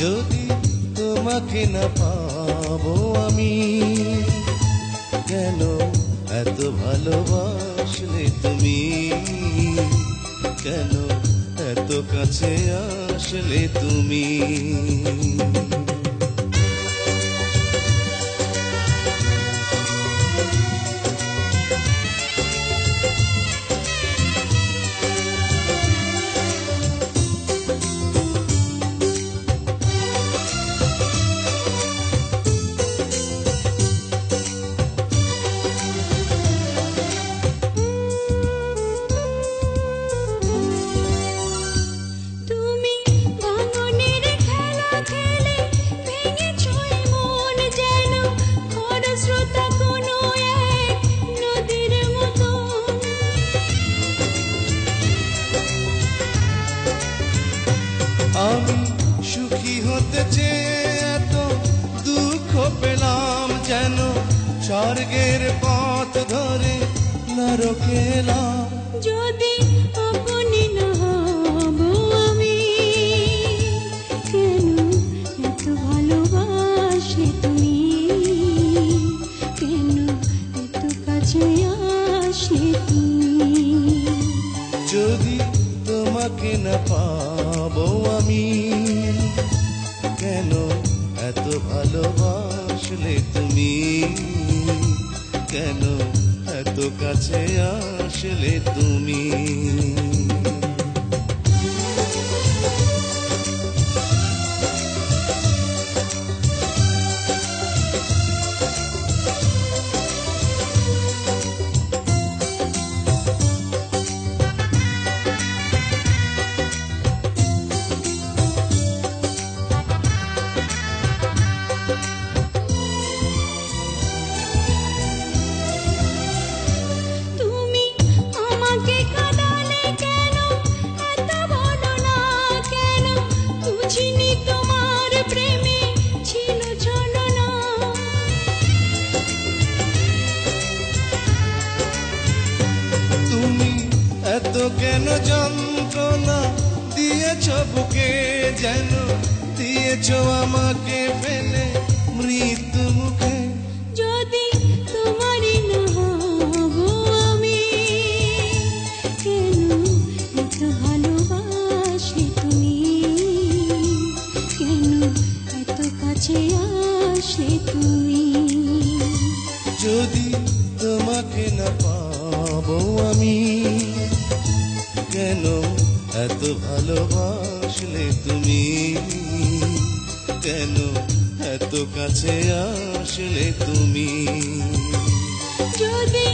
যদি তোমাকে না পাবো আমি কেন এত ভালোবাসলে তুমি? কেন এত কাছে আসলে তুমি? স্বর্গের পথ ধরে নরকে এলাম যদি আপনি না হব আমি কেন এত ভালোবাসলে তুমি? কেন এত কাছে তুমি? যদি তোমাকে না পাবো আমি কেন এত ভালোবাসলে তুমি? কাছে আসলে তুমি। কেন যন্ত্রণা দিয়েছ বুকে যেন? দিয়েছ আমাকে ফেলে মৃত্যু মুখে? যদি তোমারই না হব আমি কেন এত ভালোবাসলে তুমি? কেন এত কাছে আসলে তুমি? যদি তোমাকে না পাবো আমি কেন এত ভালোবাসলে তুমি? কেন এত কাছে আসলে তুমি? যদি